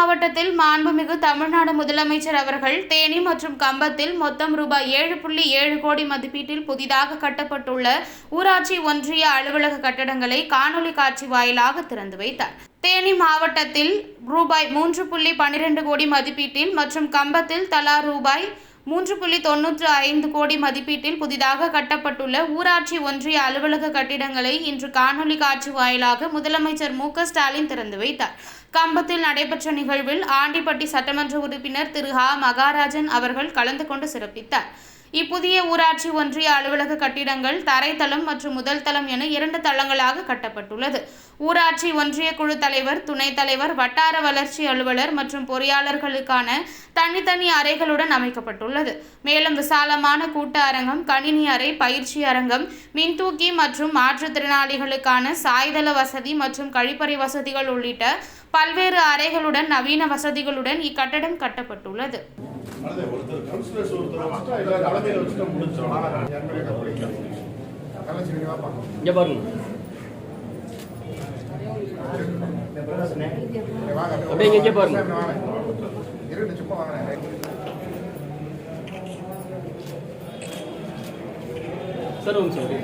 மாவட்டத்தில் மாண்புமிகு தமிழ்நாடு முதலமைச்சர் அவர்கள் தேனி மற்றும் கம்பத்தில் மொத்தம் ரூபாய் ஏழு புள்ளி ஏழு கோடி மதிப்பீட்டில் புதிதாக கட்டப்பட்டுள்ள ஊராட்சி ஒன்றிய அலுவலக கட்டடங்களை காணொலி காட்சி வாயிலாக திறந்து வைத்தார். தேனி மாவட்டத்தில் ரூபாய் மூன்று புள்ளி பன்னிரண்டு கோடி மதிப்பீட்டில் மற்றும் கம்பத்தில் தலா ரூபாய் மூன்று புள்ளி தொன்னூற்று ஐந்து கோடி மதிப்பீட்டில் புதிதாக கட்டப்பட்டுள்ள ஊராட்சி ஒன்றிய அலுவலக கட்டிடங்களை இன்று காணொலி காட்சி வாயிலாக முதலமைச்சர் மு ஸ்டாலின் திறந்து வைத்தார். கம்பத்தில் நடைபெற்ற நிகழ்வில் ஆண்டிப்பட்டி சட்டமன்ற உறுப்பினர் திரு. ஹ. மகாராஜன் அவர்கள் கலந்து கொண்டு சிறப்பித்தார். இப்புதிய ஊராட்சி ஒன்றிய அலுவலக கட்டிடங்கள் தரைத்தளம் மற்றும் முதல் தளம் என இரண்டு தளங்களாக கட்டப்பட்டுள்ளது. ஊராட்சி ஒன்றிய குழு தலைவர் துணைத் தலைவர் வட்டார வளர்ச்சி அலுவலர் மற்றும் பொறியாளர்களுக்கான தனித்தனி அறைகளுடன் அமைக்கப்பட்டுள்ளது. மேலும் விசாலமான கூட்ட அரங்கம் கணினி அறை பயிற்சி அரங்கம் மின்தூக்கி மற்றும் மாற்றுத்திறனாளிகளுக்கான சாய்தள வசதி மற்றும் கழிப்பறை வசதிகள் உள்ளிட்ட பல்வேறு அறைகளுடன் நவீன வசதிகளுடன் இக்கட்டடம் கட்டப்பட்டுள்ளது. ஒருத்தர் கவுன்சிலர்ஸ் ஒருத்தர் வச்சுட்டா இல்லை தலைமையில் வச்சுட்டா முடிஞ்சோம் இங்கே அப்படியே பாருங்க. இரண்டு சும்மா வாங்கினேன் சார் ஒன்று சார்